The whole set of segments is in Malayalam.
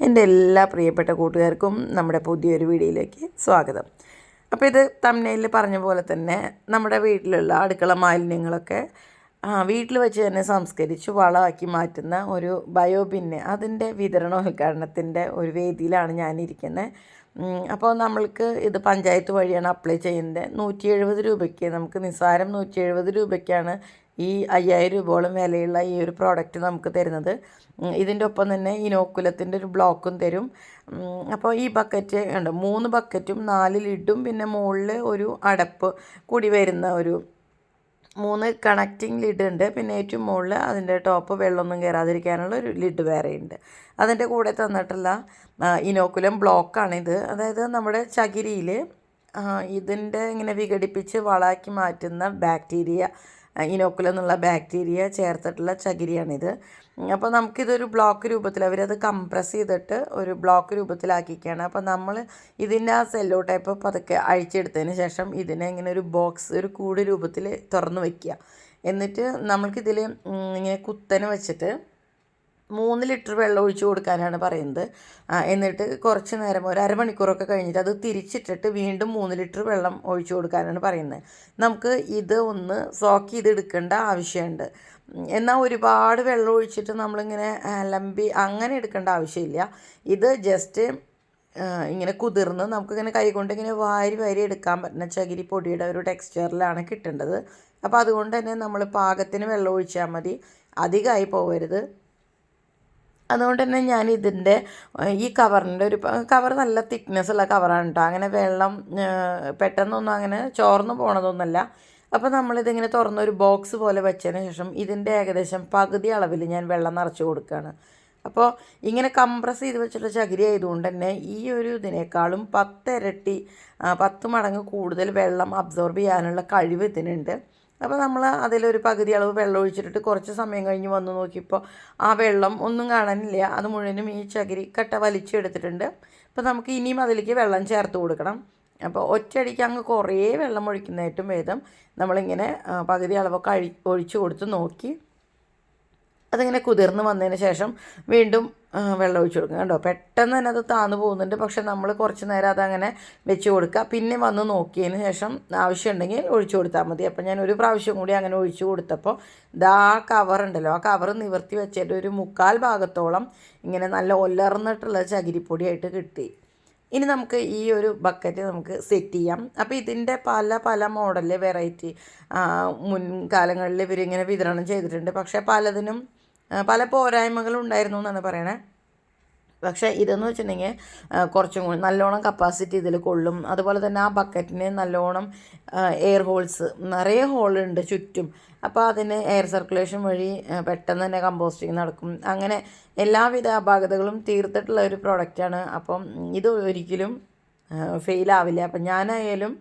എന്റെ എല്ലാ പ്രിയപ്പെട്ട കൂട്ടുകാർക്കും നമ്മുടെ പുതിയൊരു വീഡിയോയിലേക്ക് സ്വാഗതം. അപ്പോൾ ഇത് തമ്മിൽ പറഞ്ഞ പോലെ തന്നെ നമ്മുടെ വീട്ടിലുള്ള അടുക്കള മാലിന്യങ്ങളൊക്കെ വീട്ടിൽ വെച്ച് തന്നെ സംസ്കരിച്ച് വളമാക്കി മാറ്റുന്ന ഒരു ബയോബിന്ന് അതിന്റെ വിതരണോദ്ഘാടനത്തിന്റെ ഒരു വേദിയിലാണ് ഞാനിരിക്കുന്നത് അപ്പോൾ നമ്മൾക്ക് ഇത് പഞ്ചായത്ത് വഴിയാണ് അപ്ലൈ ചെയ്യുന്നത്. നൂറ്റി എഴുപത് രൂപയ്ക്ക് നമുക്ക് നിസ്സാരം നൂറ്റി എഴുപത് രൂപയ്ക്കാണ് ഈ അയ്യായിരം രൂപയോളം വിലയുള്ള ഈ ഒരു പ്രോഡക്റ്റ് നമുക്ക് തരുന്നത്. ഇതിന്റെ ഒപ്പം തന്നെ ഇനോക്കുലത്തിന്റെ ഒരു ബ്ലോക്കും തരും. അപ്പോൾ ഈ ബക്കറ്റ് ഉണ്ട് മൂന്ന് ബക്കറ്റും നാല് ലിഡും പിന്നെ മുകളിൽ ഒരു അടപ്പ് കൂടി വരുന്ന ഒരു മൂന്ന് കണക്റ്റിംഗ് ലിഡ് ഉണ്ട്. പിന്നെ ഏറ്റവും മുകളിൽ അതിന്റെ ടോപ്പ് വെള്ളമൊന്നും കയറാതിരിക്കാനുള്ള ഒരു ലിഡ് വേറെ ഉണ്ട്. അതിന്റെ കൂടെ തന്നിട്ടുള്ള ഇനോക്കുലം ബ്ലോക്കാണിത് അതായത് നമ്മുടെ ചകിരിയിൽ ഇതിന്റെ ഇങ്ങനെ വിഘടിപ്പിച്ച് വളാക്കി മാറ്റുന്ന ബാക്ടീരിയ ഇനോക്കുലം എന്നുള്ള ബാക്ടീരിയ ചേർത്തിട്ടുള്ള ചകിരിയാണിത്. അപ്പോൾ നമുക്കിതൊരു ബ്ലോക്ക് രൂപത്തിൽ അവരത് കംപ്രസ് ചെയ്തിട്ട് ഒരു ബ്ലോക്ക് രൂപത്തിലാക്കിയിരിക്കുകയാണ്. അപ്പോൾ നമ്മൾ ഇതിന്റെ ആ സെല്ലോ ടൈപ്പ് പതുക്കെ അഴിച്ചെടുത്തതിന് ശേഷം ഇതിനെ ഇങ്ങനെ ഒരു ബോക്സ് ഒരു കൂട് രൂപത്തിൽ തുറന്ന് വയ്ക്കുക എന്നിട്ട് നമ്മൾക്കിതിൽ ഇങ്ങനെ കുത്തനെ വെച്ചിട്ട് മൂന്ന് ലിറ്റർ വെള്ളം ഒഴിച്ചു കൊടുക്കാനാണ് പറയുന്നത്. എന്നിട്ട് കുറച്ച് നേരം ഒരു അരമണിക്കൂറൊക്കെ കഴിഞ്ഞിട്ട് അത് തിരിച്ചിട്ടിട്ട് വീണ്ടും മൂന്ന് ലിറ്റർ വെള്ളം ഒഴിച്ചു കൊടുക്കാനാണ് പറയുന്നത്. നമുക്ക് ഇത് ഒന്ന് സോക്ക് ചെയ്തെടുക്കേണ്ട ആവശ്യമുണ്ട്. എന്നാൽ ഒരുപാട് വെള്ളം ഒഴിച്ചിട്ട് നമ്മളിങ്ങനെ അലമ്പി അങ്ങനെ എടുക്കേണ്ട ആവശ്യമില്ല. ഇത് ജസ്റ്റ് ഇങ്ങനെ കുതിർന്ന് നമുക്കിങ്ങനെ കൈകൊണ്ട് ഇങ്ങനെ വാരി വാരി എടുക്കാൻ പറ്റുന്ന ചകിരി പൊടിയുടെ ഒരു ടെക്സ്ചറിലാണ് കിട്ടേണ്ടത്. അപ്പോൾ അതുകൊണ്ട് തന്നെ നമ്മൾ പാകത്തിന് വെള്ളം ഒഴിച്ചാൽ മതി. അധികമായി പോകരുത്. അതുകൊണ്ട് തന്നെ ഞാൻ ഇതിന്റെ ഈ കവറിന്റെ ഒരു കവർ നല്ല തിക്നെസ് ഉള്ള കവറാണ് കേട്ടോ അങ്ങനെ വെള്ളം പെട്ടെന്നൊന്നും അങ്ങനെ ചോർന്നു പോണതൊന്നുമല്ല. അപ്പോൾ നമ്മളിതിങ്ങനെ തുറന്നൊരു ബോക്സ് പോലെ വെച്ചതിന് ശേഷം ഇതിന്റെ ഏകദേശം പകുതി അളവിൽ ഞാൻ വെള്ളം നിറച്ച് കൊടുക്കുകയാണ്. അപ്പോൾ ഇങ്ങനെ കംപ്രസ് ചെയ്ത് വെച്ചിട്ടുള്ള ചകിരി ആയതുകൊണ്ട് തന്നെ ഈ ഒരു ഇതിനേക്കാളും പത്തിരട്ടി പത്ത് മടങ്ങ് കൂടുതൽ വെള്ളം അബ്സോർബ് ചെയ്യാനുള്ള കഴിവ് ഇതിനുണ്ട്. അപ്പോൾ നമ്മൾ അതിലൊരു പകുതി അളവ് വെള്ളം ഒഴിച്ചിട്ടിട്ട് കുറച്ച് സമയം കഴിഞ്ഞ് വന്ന് നോക്കിയപ്പോൾ ആ വെള്ളം ഒന്നും കാണാനില്ല. അത് മുഴുവനും ഈ ചകിരി കട്ട വലിച്ചെടുത്തിട്ടുണ്ട് അപ്പോൾ നമുക്ക് ഇനിയും അതിലേക്ക് വെള്ളം ചേർത്ത് കൊടുക്കണം. അപ്പോൾ ഒറ്റയടിക്ക് അങ്ങ് കുറേ വെള്ളം ഒഴിക്കുന്നതായിട്ടും വേദം നമ്മളിങ്ങനെ പകുതി അളവൊക്കെ അഴി ഒഴിച്ചു കൊടുത്ത് നോക്കി. അതിങ്ങനെ കുതിർന്ന് വന്നതിന് ശേഷം വീണ്ടും വെള്ളം ഒഴിച്ച് കൊടുക്കുക കണ്ടോ? പെട്ടെന്ന് തന്നെ അത് താന്നു പോകുന്നുണ്ട്. പക്ഷെ നമ്മൾ കുറച്ച് നേരം അതങ്ങനെ വെച്ച് കൊടുക്കുക. പിന്നെ വന്ന് നോക്കിയതിന് ശേഷം ആവശ്യമുണ്ടെങ്കിൽ ഒഴിച്ചു കൊടുത്താൽ മതി. അപ്പം ഞാൻ ഒരു പ്രാവശ്യം കൂടി അങ്ങനെ ഒഴിച്ചു കൊടുത്തപ്പോൾ ഇതാ കവർ ഉണ്ടല്ലോ. ആ കവർ നിവർത്തി വെച്ചിട്ട് ഒരു മുക്കാൽ ഭാഗത്തോളം ഇങ്ങനെ നല്ല ഒലർന്നിട്ടുള്ള ചകിരിപ്പൊടിയായിട്ട് കിട്ടി. ഇനി നമുക്ക് ഈ ഒരു ബക്കറ്റ് നമുക്ക് സെറ്റ് ചെയ്യാം. അപ്പോൾ ഇതിന്റെ പല പല മോഡൽ വെറൈറ്റി മുൻകാലങ്ങളിൽ ഇവരിങ്ങനെ വിതരണം ചെയ്തിട്ടുണ്ട്. പക്ഷേ പലതിനും പല പോരായ്മകളും ഉണ്ടായിരുന്നു എന്നാണ് പറയണേ. പക്ഷേ ഇതെന്ന് വെച്ചിട്ടുണ്ടെങ്കിൽ കുറച്ചും കൂടി നല്ലോണം കപ്പാസിറ്റി ഇതിൽ കൊള്ളും. അതുപോലെ തന്നെ ആ ബക്കറ്റിന് നല്ലോണം എയർ ഹോൾസ് നിറയെ ഹോളുണ്ട് ചുറ്റും. അപ്പോൾ അതിന് എയർ സർക്കുലേഷൻ വഴി പെട്ടെന്ന് തന്നെ കമ്പോസ്റ്റിങ് നടക്കും. അങ്ങനെ എല്ലാവിധ അപാകതകളും തീർത്തിട്ടുള്ള ഒരു പ്രോഡക്റ്റാണ് അപ്പം ഇത് ഒരിക്കലും ഫെയിലാവില്ല അപ്പം ഞാനായാലും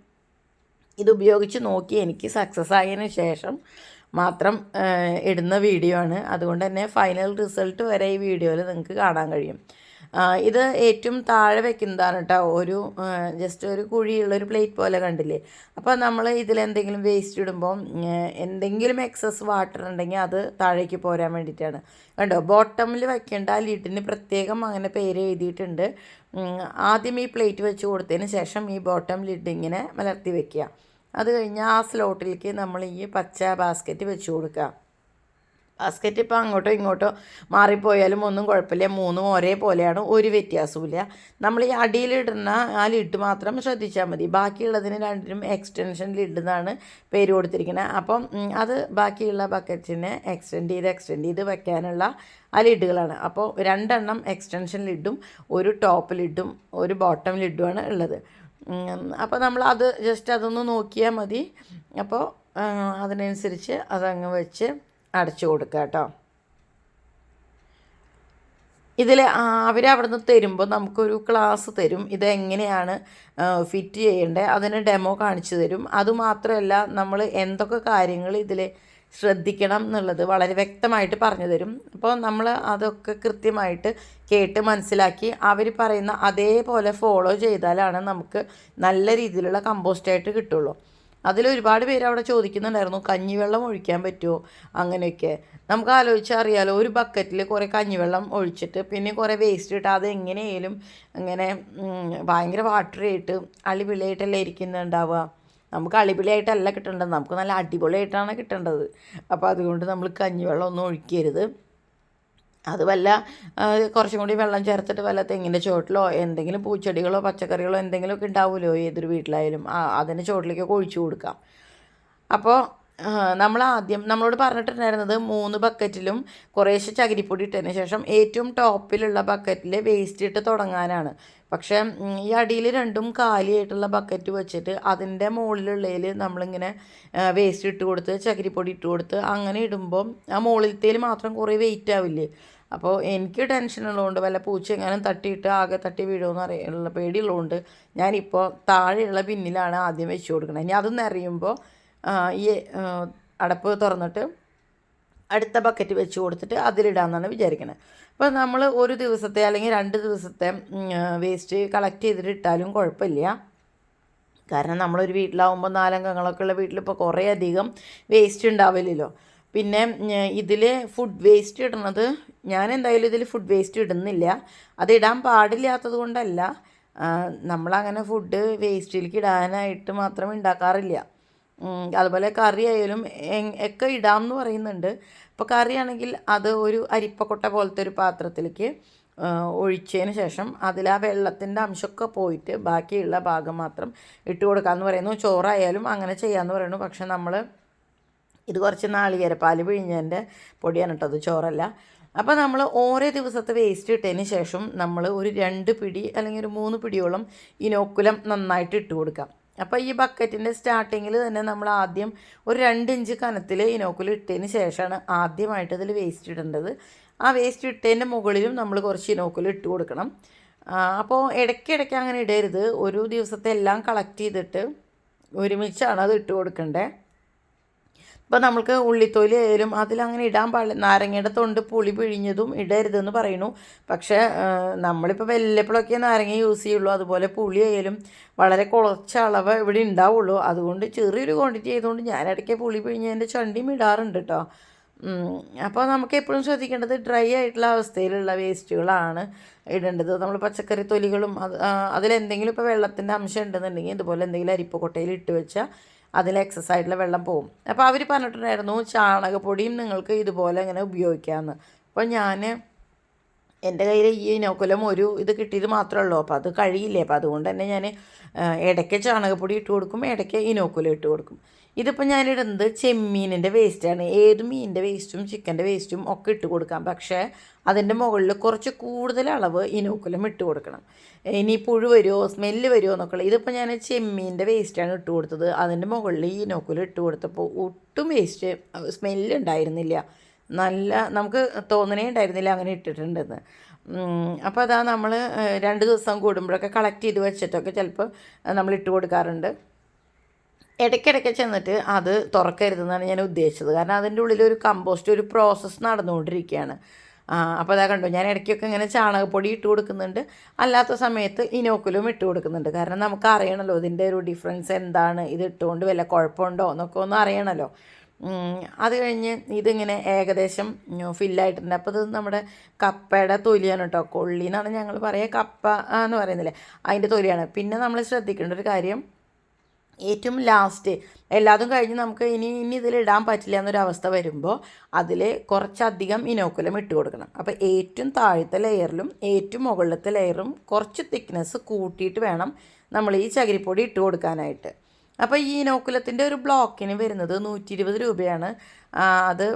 ഇത് ഉപയോഗിച്ച് നോക്കി എനിക്ക് സക്സസ് ആയതിനു ശേഷം മാത്രം ഇടുന്ന വീഡിയോ ആണ്. അതുകൊണ്ട് തന്നെ ഫൈനൽ റിസൾട്ട് വരെ ഈ വീഡിയോയിൽ നിങ്ങൾക്ക് കാണാൻ കഴിയും. ഇത് ഏറ്റവും താഴെ വെക്കുന്നതാണ് കേട്ടോ ഒരു ജസ്റ്റ് ഒരു കുഴിയുള്ള ഒരു പ്ലേറ്റ് പോലെ കണ്ടില്ലേ? അപ്പോൾ നമ്മൾ ഇതിലെന്തെങ്കിലും വേസ്റ്റ് ഇടുമ്പോൾ എന്തെങ്കിലും എക്സസ് വാട്ടർ ഉണ്ടെങ്കിൽ അത് താഴേക്ക് പോരാൻ വേണ്ടിയിട്ടാണ്. കണ്ടോ? ബോട്ടമിൽ വയ്ക്കേണ്ട ആ ലിഡിന് പ്രത്യേകം അങ്ങനെ പേര് എഴുതിയിട്ടുണ്ട്. ആദ്യം ഈ പ്ലേറ്റ് വെച്ച് കൊടുത്തതിന് ശേഷം ഈ ബോട്ടം ലിഡ് ഇങ്ങനെ മലർത്തി വെക്കുക. അത് കഴിഞ്ഞ് ആ സ്ലോട്ടിലേക്ക് നമ്മൾ ഈ പച്ച ബാസ്ക്കറ്റ് വെച്ച് കൊടുക്കുക. ബാസ്ക്കറ്റ് ഇപ്പോൾ അങ്ങോട്ടോ ഇങ്ങോട്ടോ മാറിപ്പോയാലും ഒന്നും കുഴപ്പമില്ല. മൂന്നും ഒരേപോലെയാണ് ഒരു വ്യത്യാസവുമില്ല. നമ്മൾ ഈ അടിയിലിടുന്ന ആ ലിഡ് മാത്രം ശ്രദ്ധിച്ചാൽ മതി. ബാക്കിയുള്ളതിന് രണ്ടിനും എക്സ്റ്റൻഷൻ ലിഡ് എന്നാണ് പേര് കൊടുത്തിരിക്കുന്നത്. അപ്പം അത് ബാക്കിയുള്ള ബക്കറ്റിനെ എക്സ്റ്റെൻഡ് ചെയ്ത് എക്സ്റ്റെൻഡ് ചെയ്ത് വെക്കാനുള്ള ആ ലിഡുകളാണ്. അപ്പോൾ രണ്ടെണ്ണം എക്സ്റ്റൻഷൻ ലിഡും ഒരു ടോപ്പ് ലിഡും ഒരു ബോട്ടം ലിഡുമാണ് ഉള്ളത്. അപ്പോൾ നമ്മൾ അത് ജസ്റ്റ് അതൊന്ന് നോക്കിയാൽ മതി. അപ്പോൾ അതിനനുസരിച്ച് അതങ്ങ് വെച്ച് അടച്ചു കൊടുക്കുക കേട്ടോ ഇതിൽ നിന്ന് തരുമ്പോൾ നമുക്കൊരു ക്ലാസ് തരും. ഇതെങ്ങനെയാണ് ഫിറ്റ് ചെയ്യേണ്ടത് അതിന് ഡെമോ കാണിച്ചു തരും. അതുമാത്രമല്ല നമ്മൾ എന്തൊക്കെ കാര്യങ്ങൾ ഇതിൽ ശ്രദ്ധിക്കണം എന്നുള്ളത് വളരെ വ്യക്തമായിട്ട് പറഞ്ഞു തരും. അപ്പോൾ നമ്മൾ അതൊക്കെ കൃത്യമായിട്ട് കേട്ട് മനസ്സിലാക്കി അവർ പറയുന്ന അതേപോലെ ഫോളോ ചെയ്താലാണ് നമുക്ക് നല്ല രീതിയിലുള്ള കമ്പോസ്റ്റായിട്ട് കിട്ടുള്ളൂ. അതിലൊരുപാട് പേര് അവിടെ ചോദിക്കുന്നുണ്ടായിരുന്നു കഞ്ഞിവെള്ളം ഒഴിക്കാൻ പറ്റുമോ? അങ്ങനെയൊക്കെ. നമുക്ക് ആലോചിച്ചറിയാലോ ഒരു ബക്കറ്റിൽ കുറേ കഞ്ഞിവെള്ളം ഒഴിച്ചിട്ട് പിന്നെ കുറേ വേസ്റ്റ് ഇട്ട് അത് എങ്ങനെയായാലും ഇങ്ങനെ ഭയങ്കര വാട്ടറായിട്ട് അളിപിളിയായിട്ടല്ലേ ഇരിക്കുന്നുണ്ടാവുക. നമുക്ക് അളിപിളിയായിട്ടല്ല കിട്ടേണ്ടത്. നമുക്ക് നല്ല അടിപൊളിയായിട്ടാണ് കിട്ടേണ്ടത്. അപ്പോൾ അതുകൊണ്ട് നമ്മൾ കഞ്ഞിവെള്ളം ഒന്നും ഒഴിക്കരുത്. അത് വല്ല കുറച്ചും കൂടി വെള്ളം ചേർത്തിട്ട് വല്ല തെങ്ങിന്റെ ചുവട്ടിലോ എന്തെങ്കിലും പൂച്ചെടികളോ പച്ചക്കറികളോ എന്തെങ്കിലുമൊക്കെ ഉണ്ടാവുമല്ലോ ഏതൊരു വീട്ടിലായാലും അതിന്റെ ചുവട്ടിലേക്കൊക്കെ ഒഴിച്ചു കൊടുക്കാം. അപ്പോൾ നമ്മൾ ആദ്യം നമ്മളോട് പറഞ്ഞിട്ടുണ്ടായിരുന്നത് മൂന്ന് ബക്കറ്റിലും കുറേശ്ശെ ചകിരിപ്പൊടി ഇട്ടതിന് ശേഷം ഏറ്റവും ടോപ്പിലുള്ള ബക്കറ്റിൽ വേസ്റ്റ് ഇട്ട് തുടങ്ങാനാണ്. പക്ഷേ ഈ അടിയിൽ രണ്ടും കാലിയായിട്ടുള്ള ബക്കറ്റ് വെച്ചിട്ട് അതിന്റെ മുകളിലുള്ളതിൽ നമ്മളിങ്ങനെ വേസ്റ്റ് ഇട്ട് കൊടുത്ത് ചകിരിപ്പൊടി ഇട്ട് കൊടുത്ത് അങ്ങനെ ഇടുമ്പോൾ ആ മുകളിലത്തേൽ മാത്രം കുറേ വെയിറ്റ് ആവില്ലേ? അപ്പോൾ എനിക്ക് ടെൻഷൻ ഉള്ളതുകൊണ്ട് വല്ല പൂച്ച എങ്ങനെ തട്ടിയിട്ട് ആകെ തട്ടി വീഴുമെന്ന് അറിയാനുള്ള പേടിയുള്ളതുകൊണ്ട് ഞാനിപ്പോൾ താഴെയുള്ള പിന്നിലാണ് ആദ്യം വെച്ച് കൊടുക്കുന്നത് ഇനി അത് നിറയുമ്പോൾ ഈ അടപ്പ് തുറന്നിട്ട് അടുത്ത ബക്കറ്റ് വെച്ച് കൊടുത്തിട്ട് അതിലിടാമെന്നാണ് വിചാരിക്കുന്നത് അപ്പോൾ നമ്മൾ ഒരു ദിവസത്തെ അല്ലെങ്കിൽ രണ്ട് ദിവസത്തെ വേസ്റ്റ് കളക്ട് ചെയ്തിട്ട് ഇട്ടാലും കുഴപ്പമില്ല. കാരണം നമ്മളൊരു വീട്ടിലാവുമ്പോൾ നാലംഗങ്ങളൊക്കെ ഉള്ള വീട്ടിൽ ഇപ്പോൾ കുറേ അധികം വേസ്റ്റ് ഉണ്ടാവില്ലല്ലോ പിന്നെ ഇതിൽ ഫുഡ് വേസ്റ്റ് ഇടുന്നത് ഞാൻ എന്തായാലും ഇതിൽ ഫുഡ് വേസ്റ്റ് ഇടുന്നില്ല. അത് ഇടാൻ പാടില്ലാത്തത് കൊണ്ടല്ല നമ്മളങ്ങനെ ഫുഡ് വേസ്റ്റിലേക്ക് ഇടാനായിട്ട് മാത്രം ഉണ്ടാക്കാറില്ല അതുപോലെ കറി ആയാലും ഒക്കെ ഇടാം എന്ന് പറയുന്നുണ്ട്. ഇപ്പോൾ കറിയാണെങ്കിൽ അത് ഒരു അരിപ്പക്കൊട്ട പോലത്തെ ഒരു പാത്രത്തിലേക്ക് ഒഴിച്ചതിന് ശേഷം അതിൽ ആ വെള്ളത്തിന്റെ അംശമൊക്കെ പോയിട്ട് ബാക്കിയുള്ള ഭാഗം മാത്രം ഇട്ട് കൊടുക്കാമെന്ന് പറയുന്നു. ചോറായാലും അങ്ങനെ ചെയ്യാമെന്ന് പറയുന്നു. പക്ഷെ നമ്മൾ ഇത് കുറച്ച് നാളികേരപ്പാൽ പിഴിഞ്ഞതിന്റെ പൊടിയാണ് കേട്ടോ അത് ചോറല്ല. അപ്പോൾ നമ്മൾ ഓരോ ദിവസത്തെ വേസ്റ്റ് ഇട്ടതിന് ശേഷം നമ്മൾ ഒരു രണ്ട് പിടി അല്ലെങ്കിൽ ഒരു മൂന്ന് പിടിയോളം ഇനോക്കുലം നന്നായിട്ട് ഇട്ട് കൊടുക്കാം. അപ്പോൾ ഈ ബക്കറ്റിന്റെ സ്റ്റാർട്ടിങ്ങിൽ തന്നെ നമ്മൾ ആദ്യം ഒരു രണ്ട് ഇഞ്ച് കനത്തിൽ ഇനോക്കുൽ ഇട്ടതിന് ശേഷമാണ് ആദ്യമായിട്ട് ഇതിൽ വേസ്റ്റ് ഇടേണ്ടത്. ആ വേസ്റ്റ് ഇട്ടതിന്റെ മുകളിലും നമ്മൾ കുറച്ച് ഇനോക്കുൽ ഇട്ട് കൊടുക്കണം. അപ്പോൾ ഇടയ്ക്കിടയ്ക്ക് അങ്ങനെ ഇടരുത്. ഒരു ദിവസത്തെ എല്ലാം കളക്ട് ചെയ്തിട്ട് ഒരുമിച്ചാണ് അത് ഇട്ട് കൊടുക്കേണ്ടത് ഇപ്പം നമ്മൾക്ക് ഉള്ളിത്തൊലി ആയാലും അതിലങ്ങനെ ഇടാൻ പാടില്ല നാരങ്ങയുടെ തൊണ്ട് പുളി പിഴിഞ്ഞതും ഇടരുതെന്ന് പറയുന്നു. പക്ഷേ നമ്മളിപ്പോൾ വല്ലപ്പോഴൊക്കെ നാരങ്ങ യൂസ് ചെയ്യുള്ളൂ. അതുപോലെ പുളി ആയാലും വളരെ കുറച്ച് അളവ് ഇവിടെ ഉണ്ടാവുള്ളൂ. അതുകൊണ്ട് ചെറിയൊരു ക്വാണ്ടിറ്റി ആയതുകൊണ്ട് ഞാൻ ഇടയ്ക്ക് പുളി പിഴിഞ്ഞതിന്റെ ചണ്ടിയും ഇടാറുണ്ട് കേട്ടോ അപ്പോൾ നമുക്ക് എപ്പോഴും ശ്രദ്ധിക്കേണ്ടത് ഡ്രൈ ആയിട്ടുള്ള അവസ്ഥയിലുള്ള വേസ്റ്റുകളാണ് ഇടേണ്ടത്. നമ്മൾ പച്ചക്കറി തൊലികളും അത് അതിലെന്തെങ്കിലും ഇപ്പോൾ വെള്ളത്തിന്റെ അംശം ഉണ്ടെന്നുണ്ടെങ്കിൽ ഇതുപോലെ എന്തെങ്കിലും അരിപ്പക്കൊട്ടയിൽ ഇട്ട് വെച്ചാൽ അതിൽ എക്സസൈഡിലെ വെള്ളം പോകും അപ്പോൾ അവർ പറഞ്ഞിട്ടുണ്ടായിരുന്നു ചാണകപ്പൊടിയും നിങ്ങൾക്ക് ഇതുപോലെ ഇങ്ങനെ ഉപയോഗിക്കാമെന്ന് അപ്പോൾ ഞാൻ എന്റെ കയ്യിൽ ഈ ഇനോക്കുലം ഒരു ഇത് കിട്ടിയത് മാത്രമേ ഉള്ളൂ. അപ്പോൾ അത് കഴിയില്ലേ? അപ്പോൾ അതുകൊണ്ട് തന്നെ ഞാൻ ഇടയ്ക്ക് ചാണകപ്പൊടി ഇട്ട് കൊടുക്കും ഇടയ്ക്ക് ഇനോക്കുലം ഇട്ട് കൊടുക്കും. ഇതിപ്പോൾ ഞാനിടുന്നത് ചെമ്മീനിന്റെ വേസ്റ്റാണ് ഏത് മീനിന്റെ വേസ്റ്റും ചിക്കന്റെ വേസ്റ്റും ഒക്കെ ഇട്ട് കൊടുക്കാം. പക്ഷേ അതിന്റെ മുകളിൽ കുറച്ച് കൂടുതൽ അളവ് ഇനോക്കുലം ഇട്ട് കൊടുക്കണം. ഇനി പുഴു വരുമോ സ്മെല്ല് വരുമോ എന്നൊക്കെ ഇതിപ്പോൾ ഞാൻ ചെമ്മീന്റെ വേസ്റ്റാണ് ഇട്ട് കൊടുത്തത്. അതിന്റെ മുകളിൽ ഈ ഇനോക്കുലം ഇട്ട് കൊടുത്തപ്പോൾ ഒട്ടും വേസ്റ്റ് സ്മെല്ല് ഉണ്ടായിരുന്നില്ല. നല്ല നമുക്ക് തോന്നണേ ഉണ്ടായിരുന്നില്ല അങ്ങനെ ഇട്ടിട്ടുണ്ടെന്ന്. അപ്പോൾ അതാ നമ്മൾ രണ്ട് ദിവസം കൂടുമ്പോഴൊക്കെ കളക്ട് ചെയ്ത് വെച്ചിട്ടൊക്കെ ചിലപ്പോൾ നമ്മൾ ഇട്ട് കൊടുക്കാറുണ്ട്. ഇടയ്ക്കിടയ്ക്ക് ചെന്നിട്ട് അത് തുറക്കരുതെന്നാണ് ഞാൻ ഉദ്ദേശിച്ചത്. കാരണം അതിന്റെ ഉള്ളിൽ ഒരു കമ്പോസ്റ്റ് ഒരു പ്രോസസ്സ് നടന്നുകൊണ്ടിരിക്കുകയാണ്. അപ്പോൾ അതാ കണ്ടു ഞാൻ ഇടയ്ക്കൊക്കെ ഇങ്ങനെ ചാണകപ്പൊടി ഇട്ട് കൊടുക്കുന്നുണ്ട്. അല്ലാത്ത സമയത്ത് ഇനോക്കുലും ഇട്ട് കൊടുക്കുന്നുണ്ട്. കാരണം നമുക്ക് അറിയണമല്ലോ ഇതിന്റെ ഒരു ഡിഫറൻസ് എന്താണ്? ഇത് ഇട്ടുകൊണ്ട് വല്ല കുഴപ്പമുണ്ടോ എന്നൊക്കെ ഒന്ന് അറിയണമല്ലോ അത് കഴിഞ്ഞ് ഇതിങ്ങനെ ഏകദേശം ഫില്ലായിട്ടുണ്ട് അപ്പോൾ ഇത് നമ്മുടെ കപ്പയുടെ തൊലിയാണ് കേട്ടോ. കൊള്ളി എന്നാണ് ഞങ്ങൾ പറയുക കപ്പ എന്ന് പറയുന്നില്ലേ അതിന്റെ തൊലിയാണ്. പിന്നെ നമ്മൾ ശ്രദ്ധിക്കേണ്ട ഒരു കാര്യം ഏറ്റവും ലാസ്റ്റ് എല്ലാതും കഴിഞ്ഞ് നമുക്ക് ഇനി ഇനി ഇതിൽ ഇടാൻ പറ്റില്ല എന്നൊരു അവസ്ഥ വരുമ്പോൾ അതിൽ കുറച്ചധികം ഇനോക്കുലം ഇട്ട് കൊടുക്കണം. അപ്പോൾ ഏറ്റവും താഴത്തെ ലെയറിലും ഏറ്റവും മുകളിലത്തെ ലെയറും കുറച്ച് തിക്നെസ് കൂട്ടിയിട്ട് വേണം നമ്മൾ ഈ ചകിരിപ്പൊടി ഇട്ട് കൊടുക്കാനായിട്ട്. അപ്പോൾ ഈ ഇനോക്കുലത്തിന്റെ ഒരു ബ്ലോക്കിന് വരുന്നത് നൂറ്റി രൂപയാണ്. അത്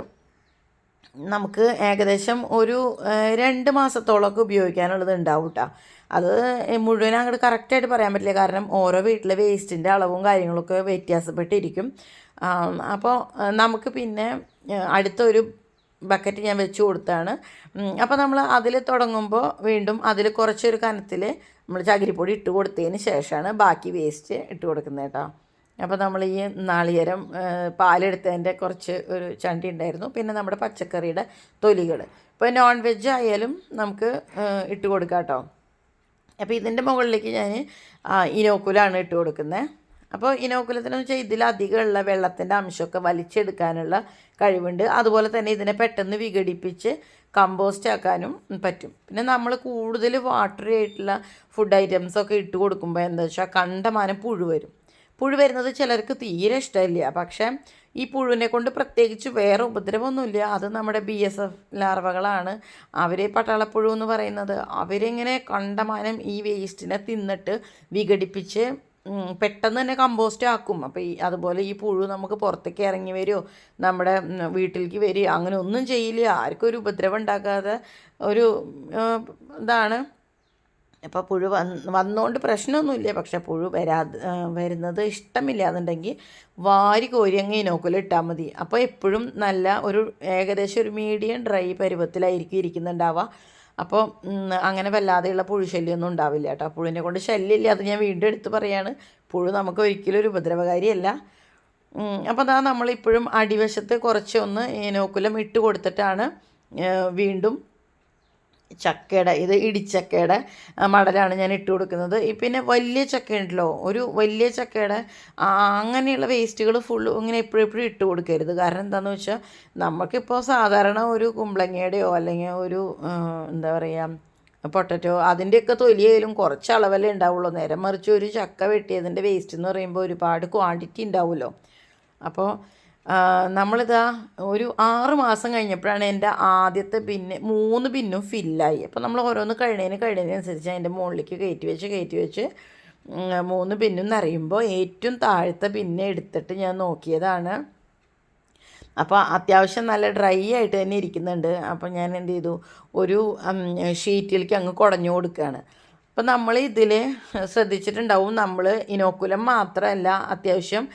നമുക്ക് ഏകദേശം ഒരു രണ്ട് മാസത്തോളമൊക്കെ ഉപയോഗിക്കാനുള്ളത് ഉണ്ടാവും കേട്ടോ അത് മുഴുവൻ അങ്ങോട്ട് കറക്റ്റായിട്ട് പറയാൻ പറ്റില്ല. കാരണം ഓരോ വീട്ടിലെ വേസ്റ്റിന്റെ അളവും കാര്യങ്ങളൊക്കെ വ്യത്യാസപ്പെട്ടിരിക്കും. അപ്പോൾ നമുക്ക് പിന്നെ അടുത്തൊരു ബക്കറ്റ് ഞാൻ വെച്ച് കൊടുത്താണ്. അപ്പോൾ നമ്മൾ അതിൽ തുടങ്ങുമ്പോൾ വീണ്ടും അതിൽ കുറച്ചൊരു കനത്തിൽ നമ്മൾ ചകിരിപ്പൊടി ഇട്ട് കൊടുത്തതിന് ശേഷമാണ് ബാക്കി വേസ്റ്റ് ഇട്ട് കൊടുക്കുന്നത് കേട്ടോ അപ്പോൾ നമ്മൾ ഈ നാളികേരം പാലെടുത്തതിന്റെ കുറച്ച് ഒരു ചണ്ടി ഉണ്ടായിരുന്നു. പിന്നെ നമ്മുടെ പച്ചക്കറിയുടെ തൊലികൾ ഇപ്പോൾ നോൺ വെജ് ആയാലും നമുക്ക് ഇട്ട് കൊടുക്കാം കേട്ടോ. അപ്പോൾ ഇതിന്റെ മുകളിലേക്ക് ഞാൻ ഇനോക്കുലാണ് ഇട്ട് കൊടുക്കുന്നത് അപ്പോൾ ഇനോക്കുലത്തിന് വെച്ചാൽ ഇതിലധികമുള്ള വെള്ളത്തിന്റെ അംശമൊക്കെ വലിച്ചെടുക്കാനുള്ള കഴിവുണ്ട്. അതുപോലെ തന്നെ ഇതിനെ പെട്ടെന്ന് വിഘടിപ്പിച്ച് കമ്പോസ്റ്റ് ആക്കാനും പറ്റും. പിന്നെ നമ്മൾ കൂടുതൽ വാട്ടറി ആയിട്ടുള്ള ഫുഡ് ഐറ്റംസൊക്കെ ഇട്ട് കൊടുക്കുമ്പോൾ എന്താ വെച്ചാൽ കണ്ടമാനം പുഴു വരും. പുഴു വരുന്നത് ചിലർക്ക് തീരെ ഇഷ്ടമില്ല. പക്ഷേ ഈ പുഴുവിനെ കൊണ്ട് പ്രത്യേകിച്ച് വേറെ ഉപദ്രവമൊന്നുമില്ല. അത് നമ്മുടെ ബി എസ് എഫ് ലാർവകളാണ് അവരെ പട്ടാളപ്പുഴു എന്ന് പറയുന്നത്. അവരിങ്ങനെ കണ്ടമാനം ഈ വേസ്റ്റിനെ തിന്നിട്ട് വിഘടിപ്പിച്ച് പെട്ടെന്ന് തന്നെ കമ്പോസ്റ്റ് ആക്കും. അപ്പോൾ ഈ അതുപോലെ ഈ പുഴു നമുക്ക് പുറത്തേക്ക് ഇറങ്ങി വരുമോ നമ്മുടെ വീട്ടിലേക്ക് വരിക അങ്ങനെ ഒന്നും ചെയ്യില്ല. ആർക്കും ഒരു ഉപദ്രവം ഉണ്ടാക്കാതെ ഒരു ഇതാണ്. ഇപ്പോൾ പുഴു വന്ന് വന്നുകൊണ്ട് പ്രശ്നമൊന്നുമില്ല പക്ഷെ പുഴു വരാതെ വരുന്നത് ഇഷ്ടമില്ലാന്നുണ്ടെങ്കിൽ വാരി കോരി അങ്ങ് ഇനോക്കുല ഇട്ടാൽ മതി. അപ്പോൾ എപ്പോഴും നല്ല ഒരു ഏകദേശം ഒരു മീഡിയം ഡ്രൈ പരുവത്തിലായിരിക്കും ഇരിക്കുന്നുണ്ടാവുക. അപ്പോൾ അങ്ങനെ വല്ലാതെയുള്ള പുഴു ശല്യമൊന്നും ഉണ്ടാവില്ല കേട്ടോ. പുഴുവിനെ കൊണ്ട് ശല്യമില്ല. അത് ഞാൻ വീണ്ടും എടുത്ത് പറയാണ്. പുഴു നമുക്ക് ഒരിക്കലും ഒരു ഉപദ്രവകാരിയല്ല. അപ്പോൾ അതാ നമ്മളിപ്പോഴും അടിവശത്ത് കുറച്ചൊന്ന് ഇനോക്കുലം ഇട്ട് കൊടുത്തിട്ടാണ് വീണ്ടും ചക്കയുടെ ഇത് ഇടിച്ചക്കയുടെ മടലാണ് ഞാൻ ഇട്ട് കൊടുക്കുന്നത്. പിന്നെ വലിയ ചക്ക ഉണ്ടല്ലോ ഒരു വലിയ ചക്കയുടെ അങ്ങനെയുള്ള വേസ്റ്റുകൾ ഫുൾ ഇങ്ങനെ എപ്പോഴും എപ്പോഴും ഇട്ട് കൊടുക്കരുത്. കാരണം എന്താണെന്ന് വെച്ചാൽ നമുക്കിപ്പോൾ സാധാരണ ഒരു കുമ്പളങ്ങയുടെയോ അല്ലെങ്കിൽ ഒരു എന്താ പറയുക പൊട്ടറ്റോ അതിന്റെയൊക്കെ തൊലിയായാലും കുറച്ച് അളവല്ലേ ഉണ്ടാവുള്ളൂ. നേരെ മറിച്ച് ഒരു ചക്ക വെട്ടിയതിന്റെ വേസ്റ്റ് എന്ന് പറയുമ്പോൾ ഒരുപാട് ക്വാണ്ടിറ്റി ഉണ്ടാവുമല്ലോ. അപ്പോൾ നമ്മളിതാ ഒരു ആറ് മാസം കഴിഞ്ഞപ്പോഴാണ് എന്റെ ആദ്യത്തെ പിന്നെ മൂന്ന് പിന്നും ഫില്ലായി. അപ്പോൾ നമ്മൾ ഓരോന്ന് കഴിയുന്നതിന് കഴിയുന്നതിനനുസരിച്ച് അതിന്റെ മുകളിലേക്ക് കയറ്റി വെച്ച് കയറ്റി വെച്ച് മൂന്ന് പിന്നും നിറയുമ്പോൾ ഏറ്റവും താഴത്തെ പിന്നെ എടുത്തിട്ട് ഞാൻ നോക്കിയതാണ്. അപ്പോൾ അത്യാവശ്യം നല്ല ഡ്രൈ ആയിട്ട് തന്നെ ഇരിക്കുന്നുണ്ട്. അപ്പോൾ ഞാൻ എന്ത് ചെയ്തു? ഒരു ഷീറ്റിലേക്ക് അങ്ങ് കുടഞ്ഞു കൊടുക്കുകയാണ്. അപ്പോൾ നമ്മൾ ഇതിൽ ശ്രദ്ധിച്ചിട്ടുണ്ടാവും. നമ്മൾ ഇനോക്കുലം മാത്രമല്ല അത്യാവശ്യം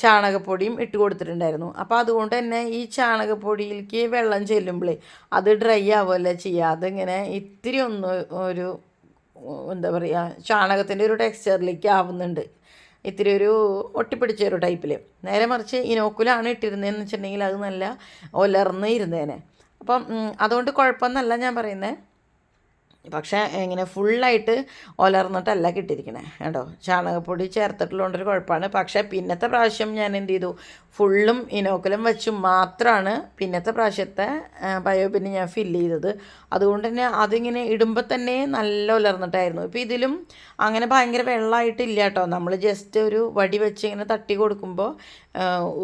ചാണകപ്പൊടിയും ഇട്ട് കൊടുത്തിട്ടുണ്ടായിരുന്നു. അപ്പോൾ അതുകൊണ്ട് തന്നെ ഈ ചാണകപ്പൊടിയിലേക്ക് വെള്ളം ചെല്ലുമ്പോൾ അത് ഡ്രൈ ആവുമല്ലോ ചെയ്യാതെ അതിങ്ങനെ ഇത്തിരി ഒന്ന് ഒരു എന്താ പറയുക ചാണകത്തിന്റെ ഒരു ടെക്സ്ചറിലേക്ക് ആവുന്നുണ്ട്. ഇത്തിരി ഒരു ഒട്ടിപ്പിടിച്ച ഒരു ടൈപ്പിൽ നേരെ മറിച്ച് ഇനോക്കുലാണ് ഇട്ടിരുന്നതെന്ന് വെച്ചിട്ടുണ്ടെങ്കിൽ അത് നല്ല ഒലർന്ന് ഇരുന്നേനെ. അപ്പം അതുകൊണ്ട് കുഴപ്പമെന്നല്ല ഞാൻ പറയുന്നത് പക്ഷേ ഇങ്ങനെ ഫുള്ളായിട്ട് ഒലർന്നിട്ടല്ല കിട്ടിയിരിക്കണേ. കേട്ടോ ചാണകപ്പൊടി ചേർത്തിട്ടുള്ളതുകൊണ്ടൊരു കുഴപ്പമാണ്. പക്ഷേ പിന്നത്തെ പ്രാവശ്യം ഞാൻ എന്ത് ചെയ്തു? ഫുള്ളും ഇനോക്കുലം വെച്ച് മാത്രമാണ് പിന്നത്തെ പ്രാവശ്യത്തെ പിന്നെ ഞാൻ ഫില്ല് ചെയ്തത്. അതുകൊണ്ട് തന്നെ അതിങ്ങനെ ഇടുമ്പോൾ തന്നെ നല്ല ഉലർന്നിട്ടായിരുന്നു ഇപ്പോൾ ഇതിലും അങ്ങനെ ഭയങ്കര വെള്ളമായിട്ടില്ല കേട്ടോ. നമ്മൾ ജസ്റ്റ് ഒരു വടി വെച്ച് ഇങ്ങനെ തട്ടി കൊടുക്കുമ്പോൾ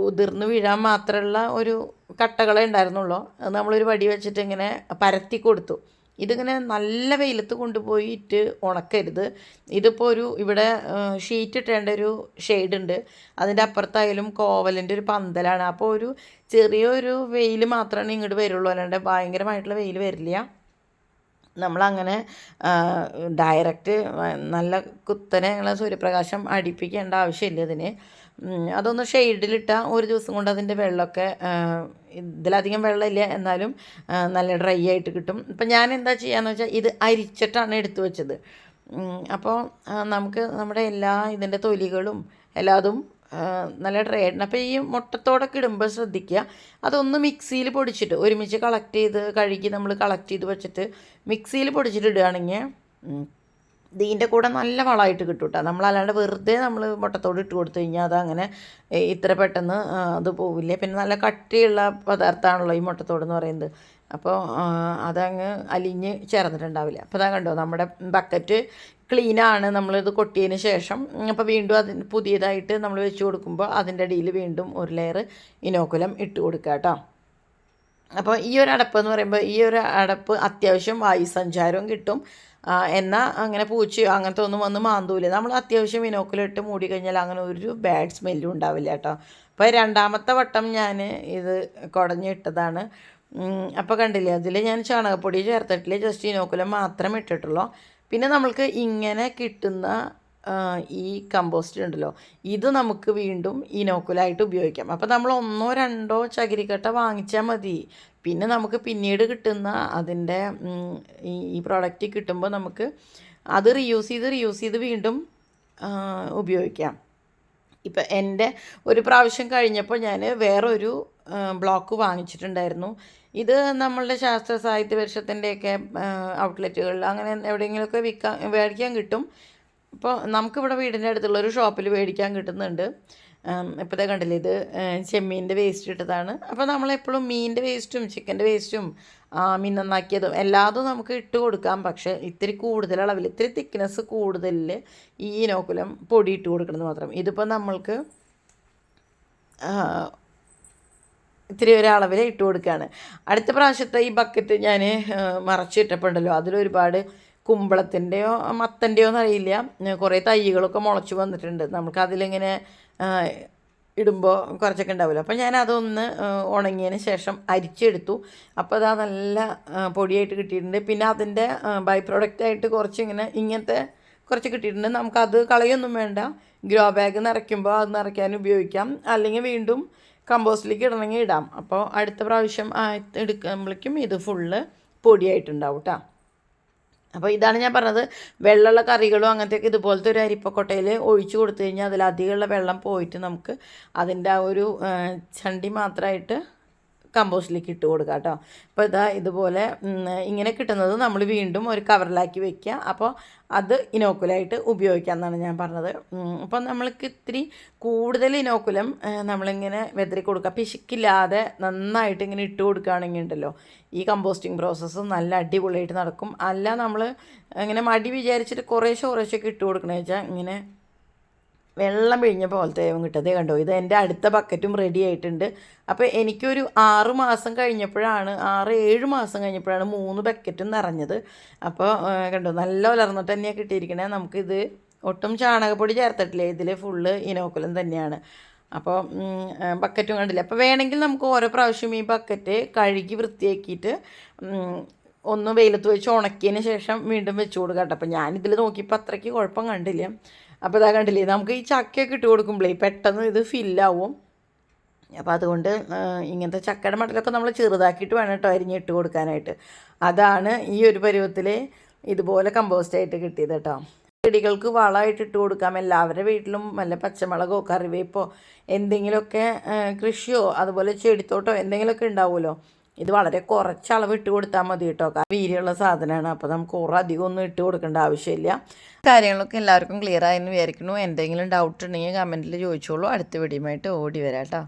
ഉതിർന്ന് വീഴാൻ മാത്രമുള്ള ഒരു കട്ടകളെ ഉണ്ടായിരുന്നുള്ളൂ. നമ്മളൊരു വടി വെച്ചിട്ട് ഇങ്ങനെ പരത്തി കൊടുത്തു. ഇതിങ്ങനെ നല്ല വെയിലത്ത് കൊണ്ടുപോയിട്ട് ഉണക്കരുത്. ഇതിപ്പോൾ ഒരു ഇവിടെ ഷീറ്റ് ഇട്ടേണ്ട ഒരു ഷെയ്ഡ് ഉണ്ട്. അതിന്റെ അപ്പുറത്തായാലും കോവലിന്റെ ഒരു പന്തലാണ്. അപ്പോൾ ഒരു ചെറിയൊരു വെയിൽ മാത്രമാണ് ഇങ്ങോട്ട് വരുള്ളൂ. അല്ലാണ്ട് ഭയങ്കരമായിട്ടുള്ള വെയിൽ വരില്ല. നമ്മളങ്ങനെ ഡയറക്റ്റ് നല്ല കുത്തനെ ഉള്ള സൂര്യപ്രകാശം അടിപ്പിക്കേണ്ട ആവശ്യമില്ല ഇതിന്. അതൊന്ന് ഷെയ്ഡിലിട്ടാൽ ഒരു ദിവസം കൊണ്ട് അതിന്റെ വെള്ളമൊക്കെ ഇതിലധികം വെള്ളമില്ല എന്നാലും നല്ല ഡ്രൈ ആയിട്ട് കിട്ടും. ഇപ്പം ഞാൻ എന്താ ചെയ്യാന്ന് വെച്ചാൽ ഇത് അരിച്ചിട്ടാണ് എടുത്തു വെച്ചത്. അപ്പോൾ നമുക്ക് നമ്മുടെ എല്ലാ ഇതിന്റെ തൊലികളും എല്ലാതും നല്ല ആയിട്ടുണ്ട്. അപ്പോൾ ഈ മുട്ടത്തോടൊക്കെ ഇടുമ്പോൾ ശ്രദ്ധിക്കുക. അതൊന്ന് മിക്സിയിൽ പൊടിച്ചിട്ട് ഒരുമിച്ച് കളക്ട് ചെയ്ത് കഴുകി നമ്മൾ കളക്ട് ചെയ്ത് വെച്ചിട്ട് മിക്സിയിൽ പൊടിച്ചിട്ട് ഇടുകയാണെങ്കിൽ ഇതിന്റെ കൂടെ നല്ല വളമായിട്ട് കിട്ടും കേട്ടോ. നമ്മളല്ലാണ്ട് വെറുതെ നമ്മൾ മുട്ടത്തോട് ഇട്ട് കൊടുത്തു കഴിഞ്ഞാൽ അതങ്ങനെ ഇത്ര പെട്ടെന്ന് അത് പോവില്ല. പിന്നെ നല്ല കട്ടിയുള്ള പദാർത്ഥമാണല്ലോ ഈ മുട്ടത്തോട് എന്ന് പറയുന്നത് അപ്പോൾ അതങ്ങ് അലിഞ്ഞ് ചേർന്നിട്ടുണ്ടാവില്ല. അപ്പോൾ അതാ കണ്ടോ നമ്മുടെ ബക്കറ്റ് ക്ലീനാണ് നമ്മളിത് കൊട്ടിയതിന് ശേഷം. അപ്പോൾ വീണ്ടും അതിന് പുതിയതായിട്ട് നമ്മൾ വെച്ച് കൊടുക്കുമ്പോൾ അതിന്റെ അടിയിൽ വീണ്ടും ഒരു ലെയർ ഇനോക്കുലം ഇട്ട് കൊടുക്കുക കേട്ടോ അപ്പോൾ ഈ ഒരു അടപ്പ് എന്ന് പറയുമ്പോൾ ഈ ഒരു അടപ്പ് അത്യാവശ്യം വായു സഞ്ചാരവും കിട്ടും. എന്നാൽ അങ്ങനെ പൂച്ച അങ്ങനത്തെ ഒന്നും വന്ന് മാന്തൂല. നമ്മൾ അത്യാവശ്യം വിനോക്കിലിട്ട് മൂടി കഴിഞ്ഞാൽ അങ്ങനെ ഒരു ബാഡ് സ്മെല്ലും ഉണ്ടാവില്ല കേട്ടോ അപ്പോൾ രണ്ടാമത്തെ വട്ടം ഞാൻ ഇത് കുടഞ്ഞിട്ടതാണ് അപ്പോൾ കണ്ടില്ലേ? അതിൽ ഞാൻ ചാണകപ്പൊടി ചേർത്തിട്ടില്ല. ജസ്റ്റ് ഇനോക്കുലം മാത്രം ഇട്ടിട്ടുള്ളൂ. പിന്നെ നമ്മൾക്ക് ഇങ്ങനെ കിട്ടുന്ന ഈ കമ്പോസ്റ്റ് ഉണ്ടല്ലോ ഇത് നമുക്ക് വീണ്ടും ഇനോക്കുലായിട്ട് ഉപയോഗിക്കാം. അപ്പോൾ നമ്മൾ ഒന്നോ രണ്ടോ ചകിരിക്കട്ട വാങ്ങിച്ചാൽ മതി. പിന്നെ നമുക്ക് പിന്നീട് കിട്ടുന്ന അതിന്റെ ഈ പ്രോഡക്റ്റ് കിട്ടുമ്പോൾ നമുക്ക് അത് റീയൂസ് ചെയ്ത് റീയൂസ് ചെയ്ത് വീണ്ടും ഉപയോഗിക്കാം. ഇപ്പം എന്റെ ഒരു പ്രാവശ്യം കഴിഞ്ഞപ്പോൾ ഞാൻ വേറൊരു ബ്ലോക്ക് വാങ്ങിച്ചിട്ടുണ്ടായിരുന്നു. ഇത് നമ്മളുടെ ശാസ്ത്ര സാഹിത്യ പരിഷത്തിന്റെയൊക്കെ ഔട്ട്ലെറ്റുകളിൽ അങ്ങനെ എവിടെയെങ്കിലുമൊക്കെ വിൽക്കാൻ മേടിക്കാൻ കിട്ടും. ഇപ്പോൾ നമുക്കിവിടെ വീടിന്റെ അടുത്തുള്ള ഒരു ഷോപ്പിൽ മേടിക്കാൻ കിട്ടുന്നുണ്ട്. ഇപ്പോഴത്തെ കണ്ടില്ലേ ഇത് ചെമ്മീന്റെ വേസ്റ്റ് ഇട്ടതാണ്. അപ്പോൾ നമ്മളെപ്പോഴും മീനിന്റെ വേസ്റ്റും ചിക്കന്റെ വേസ്റ്റും മീൻ നന്നാക്കിയതും എല്ലാതും നമുക്ക് ഇട്ട് കൊടുക്കാം. പക്ഷേ ഇത്തിരി കൂടുതൽ അളവിൽ ഇത്തിരി തിക്നെസ് കൂടുതലിൽ ഈ ഇനോക്കുലം പൊടി ഇട്ട് കൊടുക്കണമെന്ന് മാത്രം. ഇതിപ്പോൾ നമ്മൾക്ക് ഇത്തിരി ഒരളവിൽ ഇട്ട് കൊടുക്കുകയാണ് അടുത്ത പ്രാവശ്യത്തെ ഈ ബക്കറ്റ് ഞാൻ മറച്ചിട്ടപ്പോണ്ടല്ലോ അതിലൊരുപാട് കുമ്പളത്തിന്റെയോ മത്തന്റെയോ എന്നറിയില്ല. കുറേ തൈകളൊക്കെ മുളച്ച് വന്നിട്ടുണ്ട്. നമുക്ക് അതിലിങ്ങനെ ഇടുമ്പോൾ കുറച്ചൊക്കെ ഉണ്ടാവില്ല അപ്പോൾ ഞാൻ അതൊന്ന് ഉണങ്ങിയതിന് ശേഷം അരിച്ചെടുത്തു. അപ്പോൾ അതാ നല്ല പൊടിയായിട്ട് കിട്ടിയിട്ടുണ്ട്. പിന്നെ അതിന്റെ ബൈ പ്രൊഡക്റ്റായിട്ട് കുറച്ച് ഇങ്ങനെ ഇങ്ങനത്തെ കുറച്ച് കിട്ടിയിട്ടുണ്ട്. നമുക്കത് കളയൊന്നും വേണ്ട. ഗ്രോ ബാഗ് നിറയ്ക്കുമ്പോൾ അത് നിറയ്ക്കാൻ ഉപയോഗിക്കാം. അല്ലെങ്കിൽ വീണ്ടും കമ്പോസ്റ്റിലേക്ക് ഇടണമെങ്കിൽ ഇടാം. അപ്പോൾ അടുത്ത പ്രാവശ്യം എടുക്കുമ്പോഴേക്കും ഇത് ഫുള്ള് പൊടിയായിട്ടുണ്ടാവും കേട്ടോ അപ്പോൾ ഇതാണ് ഞാൻ പറഞ്ഞത്. വെള്ളമുള്ള കറികളും അങ്ങനത്തെയൊക്കെ ഇതുപോലത്തെ ഒരു അരിപ്പക്കൊട്ടയിൽ ഒഴിച്ചു കൊടുത്തു കഴിഞ്ഞാൽ അതിലധികമുള്ള വെള്ളം പോയിട്ട് നമുക്ക് അതിന്റെ ആ ഒരു ചണ്ടി മാത്രമായിട്ട് കമ്പോസ്റ്റിലേക്ക് ഇട്ട് കൊടുക്കുക കേട്ടോ. അപ്പോൾ ഇതാ ഇതുപോലെ ഇങ്ങനെ കിട്ടുന്നത് നമ്മൾ വീണ്ടും ഒരു കവറിലാക്കി വെക്കുക. അപ്പോൾ അത് ഇനോക്കുലായിട്ട് ഉപയോഗിക്കാം എന്നാണ് ഞാൻ പറഞ്ഞത്. അപ്പോൾ നമ്മൾക്ക് ഇത്തിരി കൂടുതൽ ഇനോക്കുലം നമ്മളിങ്ങനെ വെതറി കൊടുക്കുക. പിശുക്കില്ലാതെ നന്നായിട്ട് ഇങ്ങനെ ഇട്ട് കൊടുക്കുകയാണെങ്കിൽ ഉണ്ടല്ലോ ഈ കമ്പോസ്റ്റിംഗ് പ്രോസസ്സ് നല്ല അടിപൊളിയായിട്ട് നടക്കും. അല്ല നമ്മൾ ഇങ്ങനെ മടി വിചാരിച്ചിട്ട് കുറേശ്ശെ കുറേശ്ശൊക്കെ ഇട്ട് കൊടുക്കണമെന്ന് വെച്ചാൽ ഇങ്ങനെ വെള്ളം പിഴിഞ്ഞ പോലത്തെ ആവും കിട്ടതേ കണ്ടോ? ഇത് എന്റെ അടുത്ത ബക്കറ്റും റെഡി ആയിട്ടുണ്ട്. അപ്പോൾ എനിക്കൊരു ആറ് മാസം കഴിഞ്ഞപ്പോഴാണ് ആറ് ഏഴ് മാസം കഴിഞ്ഞപ്പോഴാണ് മൂന്ന് ബക്കറ്റും നിറഞ്ഞത്. അപ്പോൾ കണ്ടോ? നല്ല വളർന്നിട്ട് തന്നെയാണ് കിട്ടിയിരിക്കണേ. നമുക്കിത് ഒട്ടും ചാണകപ്പൊടി ചേർത്തിട്ടില്ല. ഇതിൽ ഫുള്ള് ഇനോക്കുലം തന്നെയാണ്. അപ്പോൾ ബക്കറ്റും കണ്ടില്ല? അപ്പോൾ വേണമെങ്കിൽ നമുക്ക് ഓരോ പ്രാവശ്യം ഈ ബക്കറ്റ് കഴുകി വൃത്തിയാക്കിയിട്ട് ഒന്ന് വെയിലത്ത് വെച്ച് ഉണക്കിയതിന് ശേഷം വീണ്ടും വെച്ച് കൊടുക്കാം കേട്ടോ. അപ്പോൾ ഞാനിതിൽ നോക്കിയപ്പോൾ അത്രയ്ക്ക് കുഴപ്പം കണ്ടില്ല. അപ്പോൾ ഇതാ കണ്ടില്ലേ നമുക്ക് ഈ ചക്കയൊക്കെ ഇട്ട് കൊടുക്കുമ്പോഴേ പെട്ടെന്ന് ഇത് ഫില്ലാവും അപ്പോൾ അതുകൊണ്ട് ഇങ്ങനത്തെ ചക്കയുടെ മടലൊക്കെ നമ്മൾ ചെറുതാക്കിയിട്ട് വേണം കേട്ടോ അരിഞ്ഞിട്ട് കൊടുക്കാനായിട്ട്. അതാണ് ഈ ഒരു പരുവത്തിൽ ഇതുപോലെ കമ്പോസ്റ്റ് ആയിട്ട് കിട്ടിയത് കേട്ടോ. ചെടികൾക്ക് വളമായിട്ട് ഇട്ട് കൊടുക്കാം. എല്ലാവരുടെ വീട്ടിലും വല്ല പച്ചമുളകോ കറിവേപ്പോ എന്തെങ്കിലുമൊക്കെ കൃഷിയോ അതുപോലെ ചെടിത്തോട്ടോ എന്തെങ്കിലുമൊക്കെ ഉണ്ടാവുമല്ലോ. ഇത് വളരെ കുറച്ച് അളവ് ഇട്ട് കൊടുത്താൽ മതി കേട്ടോ. വീര്യമുള്ള സാധനമാണ്. അപ്പോൾ നമുക്ക് കുറേ അധികം ഒന്നും ഇട്ട് കൊടുക്കേണ്ട ആവശ്യമില്ല. കാര്യങ്ങളൊക്കെ എല്ലാവർക്കും ക്ലിയർ ആയെന്ന് വിചാരിക്കുന്നു. എന്തെങ്കിലും ഡൗട്ട് ഉണ്ടെങ്കിൽ കമന്റിൽ ചോദിച്ചോളൂ. അടുത്ത വീഡിയോയുമായിട്ട് ഓടി വരാം കേട്ടോ.